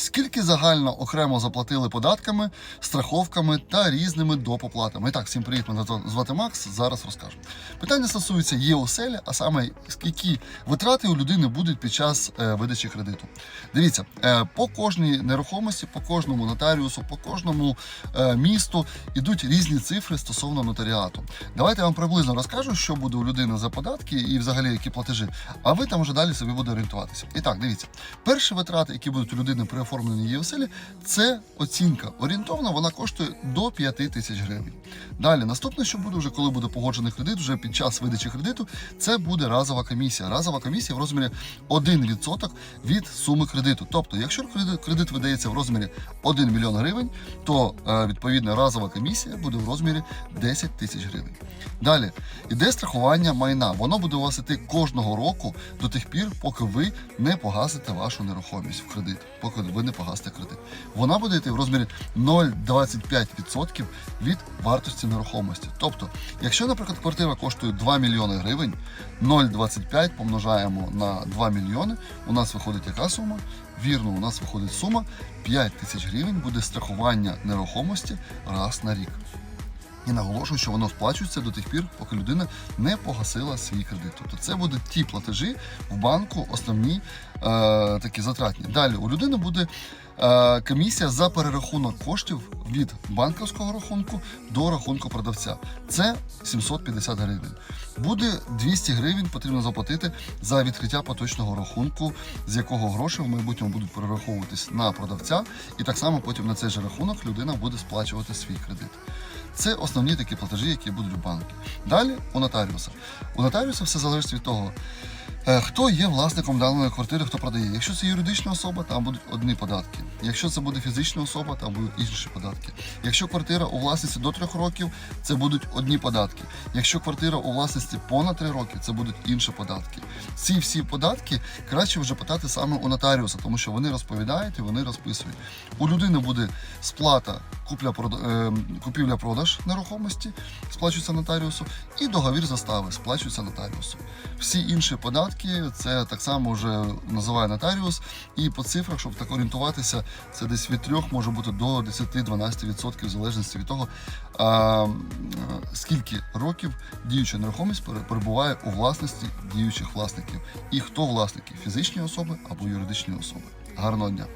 Скільки загально окремо заплатили податками, страховками та різними допоплатами? І так, всім привіт, мене звати Макс. Зараз розкажу. Питання стосується є оселі, а саме які витрати у людини будуть під час е, видачі кредиту. Дивіться, е, по кожній нерухомості, по кожному нотаріусу, по кожному е, місту ідуть різні цифри стосовно нотаріату. Давайте я вам приблизно розкажу, що буде у людини за податки і взагалі які платежі. А ви там вже далі собі буде орієнтуватися. І так, дивіться, перші витрати, які будуть у людини при оформленні її оселі, це оцінка. Орієнтовно вона коштує до 5 тисяч гривень. Далі, наступне, що буде вже коли буде погоджений кредит, вже під час видачі кредиту, це буде разова комісія. Разова комісія в розмірі 1% від суми кредиту. Тобто, якщо кредит, кредит видається в розмірі 1 мільйон гривень, то е, відповідна разова комісія буде в розмірі 10 тисяч гривень. Далі іде страхування майна. Воно буде у вас іти кожного року до тих пір, поки ви не погасите вашу нерухомість в кредит, поки ви не погасите кредит. Вона буде йти в розмірі 0,25% від вартості нерухомості. Тобто, якщо, наприклад, квартира коштує 2 мільйони гривень, 0,25 помножаємо на 2 мільйони, у нас виходить яка сума? Вірно, у нас виходить сума 5 тисяч гривень буде страхування нерухомості раз на рік. І наголошую, що воно сплачується до тих пір, поки людина не погасила свій кредит. Тобто це будуть ті платежі в банку, основні е, такі затратні. Далі у людини буде е, комісія за перерахунок коштів від банківського рахунку до рахунку продавця. Це 750 гривень. Буде 200 гривень потрібно заплатити за відкриття поточного рахунку, з якого гроші в майбутньому будуть перераховуватись на продавця, і так само потім на цей же рахунок людина буде сплачувати свій кредит. Це основні такі платежі, які будуть у банку. Далі у нотаріуса. У нотаріуса все залежить від того, хто є власником даної квартири, хто продає. Якщо це юридична особа, там будуть одні податки. Якщо це буде фізична особа, там будуть інші податки. Якщо квартира у власності до трьох років, це будуть одні податки. Якщо квартира у власності понад три роки, це будуть інші податки. Ці всі податки краще вже питати саме у нотаріуса, тому що вони розповідають і вони розписують. У людини буде сплата е, купівля-продаж нерухомості, сплачується нотаріусу, і договір застави сплачується нотаріусу. Всі інші податки це так само вже називає нотаріус. І по цифрах, щоб так орієнтуватися, це десь від 3 може бути до 10-12% в залежності від того, скільки років діюча нерухомість перебуває у власності діючих власників. І хто власники фізичні особи або юридичні особи. Гарного дня!